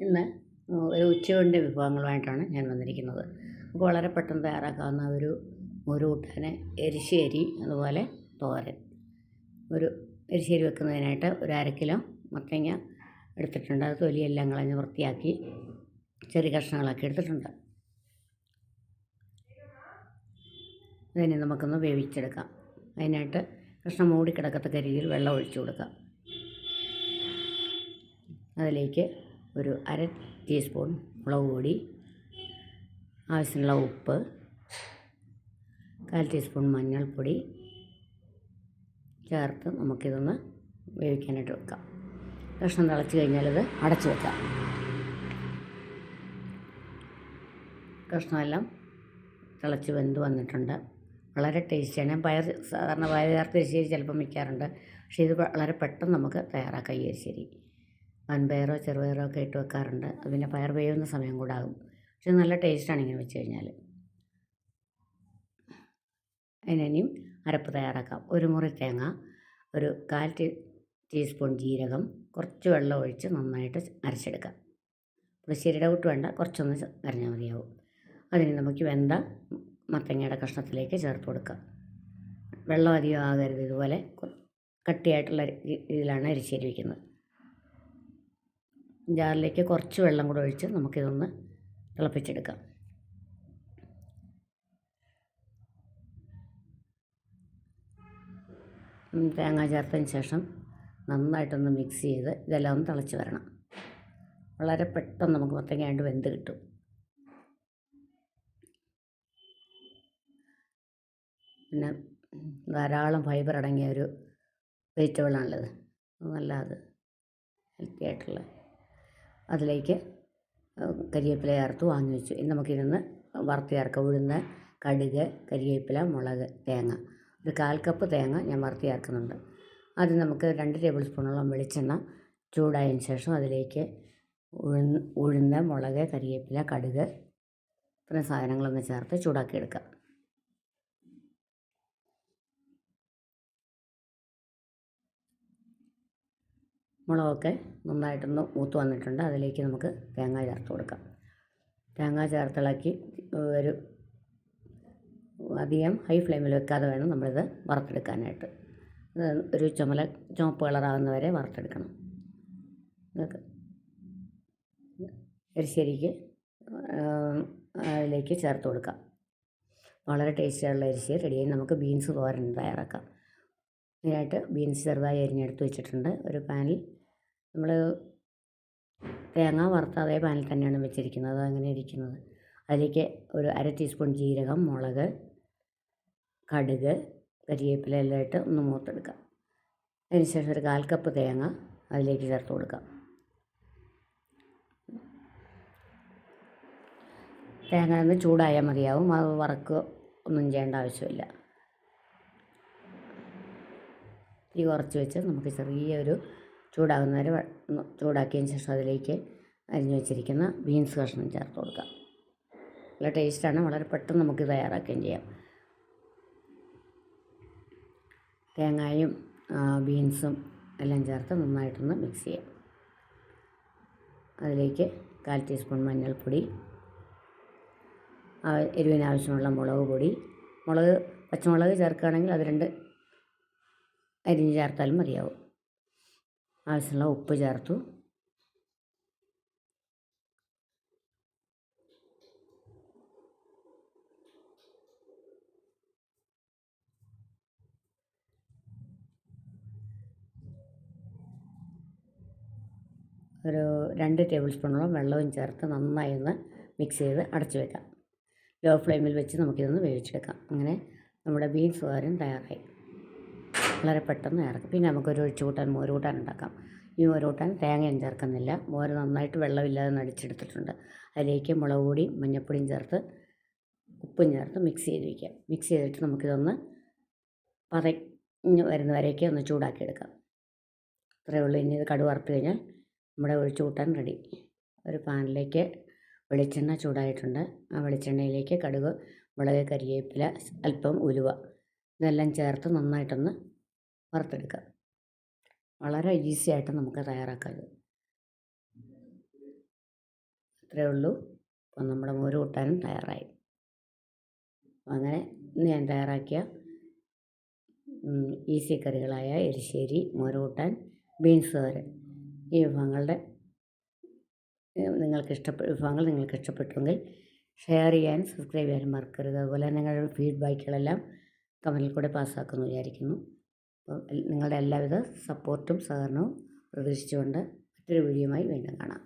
ഇന്ന് ഒരു ഉച്ചയൂണിന്റെ വിഭവങ്ങളുമായിട്ടാണ് ഞാൻ വന്നിരിക്കുന്നത്. നമുക്ക് വളരെ പെട്ടെന്ന് തയ്യാറാക്കാവുന്ന ഒരു മുരൂട്ടന് എരിശ്ശേരി അതുപോലെ തോരൻ. ഒരു എരിശ്ശേരി വെക്കുന്നതിനായിട്ട് ഒരു അര കിലോ മത്തങ്ങ എടുത്തിട്ടുണ്ട്. അത് തൊലിയെല്ലാം കളഞ്ഞ് വൃത്തിയാക്കി ചെറിയ കഷ്ണങ്ങളാക്കി എടുത്തിട്ടുണ്ട്. അതിനെ നമുക്കൊന്ന് വേവിച്ചെടുക്കാം. അതിനായിട്ട് കഷ്ണം മൂടിക്കിടക്കത്തക്ക രീതിയിൽ വെള്ളം ഒഴിച്ചു കൊടുക്കാം. അതിലേക്ക് ഒരു അര ടീസ്പൂൺ മുളക് പൊടി ആവശ്യത്തിനുള്ള ഉപ്പ് കാൽ ടീസ്പൂൺ മഞ്ഞൾപ്പൊടി ചേർത്ത് നമുക്കിതൊന്ന് വേവിക്കാനായിട്ട് വെക്കാം. കഷ്ണം തിളച്ച് കഴിഞ്ഞാൽ ഇത് അടച്ചു വെക്കാം. കഷ്ണമെല്ലാം തിളച്ച് വെന്ത് വന്നിട്ടുണ്ട്. വളരെ ടേസ്റ്റിയാണ് ഞാൻ പയർ സാധാരണ പയർ ചേർത്ത് എരിശ്ശേരി ചിലപ്പം വയ്ക്കാറുണ്ട്. പക്ഷേ ഇത് വളരെ പെട്ടെന്ന് നമുക്ക് തയ്യാറാക്കാം ഈ എരിശ്ശേരി വൻപയറോ ചെറുപയറോ ഒക്കെ ഇട്ട് വെക്കാറുണ്ട്. പിന്നെ പയർ വേവുന്ന സമയം കൂടെ ആകും. പക്ഷെ നല്ല ടേസ്റ്റാണ് ഇങ്ങനെ വെച്ച് കഴിഞ്ഞാൽ അതിനിയും അരപ്പ് തയ്യാറാക്കാം. ഒരു മുറി തേങ്ങ ഒരു കാൽ ടീ ടീസ്പൂൺ ജീരകം കുറച്ച് വെള്ളം ഒഴിച്ച് നന്നായിട്ട് അരച്ചെടുക്കാം. പുളിശ്ശേരിയുടെ കൂട്ട് വേണ്ട കുറച്ചൊന്ന് അരഞ്ഞാൽ മതിയാവും. അതിന് നമുക്ക് വെന്ത മത്തങ്ങയുടെ കഷ്ണത്തിലേക്ക് ചേർത്ത് കൊടുക്കാം. വെള്ളം അധികം ആകരുത്. ഇതുപോലെ കട്ടിയായിട്ടുള്ള രീതിയിലാണ് അരിശ്ശേരി വയ്ക്കുന്നത് ജാറിലേക്ക് കുറച്ച് വെള്ളം കൂടെ ഒഴിച്ച് നമുക്കിതൊന്ന് തിളപ്പിച്ചെടുക്കാം. തേങ്ങ ചേർത്തതിന് ശേഷം നന്നായിട്ടൊന്ന് മിക്സ് ചെയ്ത് ഇതെല്ലാം ഒന്ന് തിളച്ച് വരണം. വളരെ പെട്ടെന്ന് നമുക്ക് മത്തങ്ങ വെന്ത് കിട്ടും. പിന്നെ ധാരാളം ഫൈബർ അടങ്ങിയ ഒരു വെജിറ്റബിളാണല്ലത് നല്ല അത് ഹെൽത്തി ആയിട്ടുള്ള അതിലേക്ക് കരിവേപ്പില ചേർത്ത് വാങ്ങി വെച്ചു. ഇനി നമുക്കിതൊന്ന് വറുത്ത് ചേർക്കാം ഉഴുന്ന് കടുക് കരിവേപ്പില മുളക് തേങ്ങ. ഒരു കാൽ കപ്പ് തേങ്ങ ഞാൻ വറുത്ത് ചേർക്കുന്നുണ്ട് അത് നമുക്ക് രണ്ട് ടേബിൾ സ്പൂണോളം വെളിച്ചെണ്ണ ചൂടായതിന് ശേഷം അതിലേക്ക് ഉഴുന്ന് ഉഴുന്ന് മുളക് കരിവേപ്പില കടുക് ഇത്രയും സാധനങ്ങളൊന്ന് ചേർത്ത് ചൂടാക്കി എടുക്കാം മുളകൊക്കെ നന്നായിട്ടൊന്ന് മൂത്ത് വന്നിട്ടുണ്ട്. അതിലേക്ക് നമുക്ക് തേങ്ങ ചേർത്ത് കൊടുക്കാം. തേങ്ങ ചേർത്തിളക്കി ഒരു അധികം ഹൈ ഫ്ലെയിമിൽ വെക്കാതെ വേണം നമ്മളിത് വറുത്തെടുക്കാനായിട്ട്. ഒരു ചുമല ചുവപ്പ് കളറാകുന്ന വരെ വറുത്തെടുക്കണം. എരിശ്ശേരിക്ക് അതിലേക്ക് ചേർത്ത് കൊടുക്കാം. വളരെ ടേസ്റ്റിയുള്ള എരിശ്ശേരി റെഡിയായി നമുക്ക് ബീൻസ് തോരൻ തയ്യാറാക്കാം. ഇതിനായിട്ട് ബീൻസ് ചെറുതായി അരിഞ്ഞെടുത്ത് വെച്ചിട്ടുണ്ട്. ഒരു പാനിൽ നമ്മൾ തേങ്ങ വറുത്ത അതേ പാനിൽ തന്നെയാണ് വെച്ചിരിക്കുന്നത്. അങ്ങനെ ഇരിക്കുന്നത്. അതിലേക്ക് ഒരു അര ടീസ്പൂൺ ജീരകം മുളക് കടുക് കരിവേപ്പില എല്ലാം ഇട്ട് ഒന്ന് മൂത്തെടുക്കാം അതിനുശേഷം ഒരു കാൽ കപ്പ് തേങ്ങ അതിലേക്ക് ചേർത്ത് കൊടുക്കാം തേങ്ങ ഒന്ന് ചൂടായാൽ മതിയാവും. അത് വറക്കുക ഒന്നും ചെയ്യേണ്ട ആവശ്യമില്ല. തീ കുറച്ച് വെച്ച് നമുക്ക് ചെറിയൊരു ചൂടാകുന്നവരെ ചൂടാക്കിയതിന് ശേഷം അതിലേക്ക് അരിഞ്ഞു വെച്ചിരിക്കുന്ന ബീൻസ് കഷ്ണം ചേർത്ത് കൊടുക്കാം. നല്ല ടേസ്റ്റാണ്. വളരെ പെട്ടെന്ന് നമുക്ക് തയ്യാറാക്കുകയും ചെയ്യാം. തേങ്ങയും ബീൻസും എല്ലാം ചേർത്ത് നന്നായിട്ടൊന്ന് മിക്സ് ചെയ്യാം. അതിലേക്ക് കാൽ ടീസ്പൂൺ മഞ്ഞൾപ്പൊടി എരിവിനാവശ്യമുള്ള മുളക് പൊടി. മുളക് പച്ചമുളക് ചേർക്കുകയാണെങ്കിൽ അത് രണ്ട് അരിഞ്ഞ് ചേർത്താലും മതിയാവും. ആവശ്യമുള്ള ഉപ്പ് ചേർത്തു. ഒരു രണ്ട് ടേബിൾ സ്പൂണോളം വെള്ളവും ചേർത്ത് നന്നായി ഒന്ന് മിക്സ് ചെയ്ത് അടച്ചു വെക്കാം. ലോ ഫ്ലെയിമിൽ വെച്ച് നമുക്കിതൊന്ന് വേവിച്ചെടുക്കാം. അങ്ങനെ നമ്മുടെ ബീൻസ് തോരൻ തയ്യാറായി. വളരെ പെട്ടെന്ന് ഇറക്കും. പിന്നെ നമുക്കൊരു ഒഴിച്ചു കൂട്ടാൻ മോര് കൂട്ടാൻ ഉണ്ടാക്കാം. ഈ മോര് കൂട്ടാൻ തേങ്ങയും ചേർക്കുന്നില്ല. മോര് നന്നായിട്ട് വെള്ളമില്ലാതെ നടിച്ചെടുത്തിട്ടുണ്ട്. അതിലേക്ക് മുളക് പൊടിയും മഞ്ഞൾപ്പൊടിയും ചേർത്ത് ഉപ്പും ചേർത്ത് മിക്സ് ചെയ്ത് വയ്ക്കാം മിക്സ് ചെയ്തിട്ട് നമുക്കിതൊന്ന് പതഞ്ഞ് വരുന്നവരേക്ക് ഒന്ന് ചൂടാക്കി എടുക്കാം ഇത്രയേ ഉള്ളൂ. ഇനി ഇത് കടുക് വറുത്ത് കഴിഞ്ഞാൽ നമ്മുടെ ഒഴിച്ചു കൂട്ടാൻ റെഡി ഒരു പാനിലേക്ക് വെളിച്ചെണ്ണ ചൂടായിട്ടുണ്ട്. ആ വെളിച്ചെണ്ണയിലേക്ക് കടുക് മുളക് കരിവേപ്പില അല്പം ഉലുവ ഇതെല്ലാം ചേർത്ത് നന്നായിട്ടൊന്ന് വറുത്തെടുക്കുക. വളരെ ഈസി ആയിട്ട് നമുക്ക് തയ്യാറാക്കാം ഇത് ഇത്രയേ ഉള്ളൂ. അപ്പം നമ്മുടെ മോര് കൂട്ടാനും തയ്യാറായി. അങ്ങനെ ഇന്ന് ഞാൻ തയ്യാറാക്കിയ ഈസി കറികളായ എരിശ്ശേരി മോര് കൂട്ടാൻ ബീൻസ് തോരൻ. ഈ വിഭവങ്ങളുടെ നിങ്ങൾക്ക് ഇഷ്ടപ്പെട്ട വിഭവങ്ങൾ നിങ്ങൾക്ക് ഇഷ്ടപ്പെട്ടുവെങ്കിൽ ഷെയർ ചെയ്യാനും സബ്സ്ക്രൈബ് ചെയ്യാനും മറക്കരുത്. അതുപോലെ നിങ്ങളുടെ ഫീഡ്ബാക്കുകളെല്ലാം കമന്റിൽ കൂടെ പാസ്സാക്കുമെന്ന് വിചാരിക്കുന്നു. അപ്പോൾ നിങ്ങളുടെ എല്ലാവിധ സപ്പോർട്ടും സഹകരണവും പ്രതീക്ഷിച്ചുകൊണ്ട് മറ്റൊരു വീഡിയോയുമായി വീണ്ടും കാണാം.